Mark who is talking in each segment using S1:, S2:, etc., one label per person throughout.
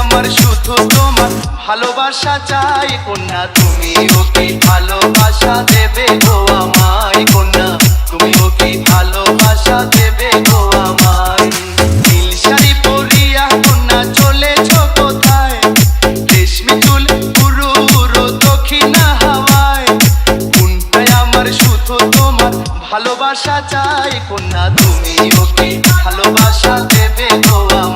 S1: আমার ভালোবাসা চাই। কন্যা তুমি ওকে ভালোবাসা দেবে গো আমায়। ভালোবাসা চাই কন্যা তুমি ওকে ভালোবাসা দেবে তো আমায়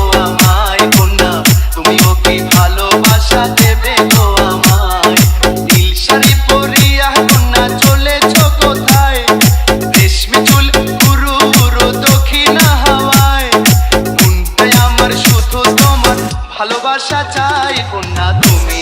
S1: ভালোবাসা চাই কন্যা তুমি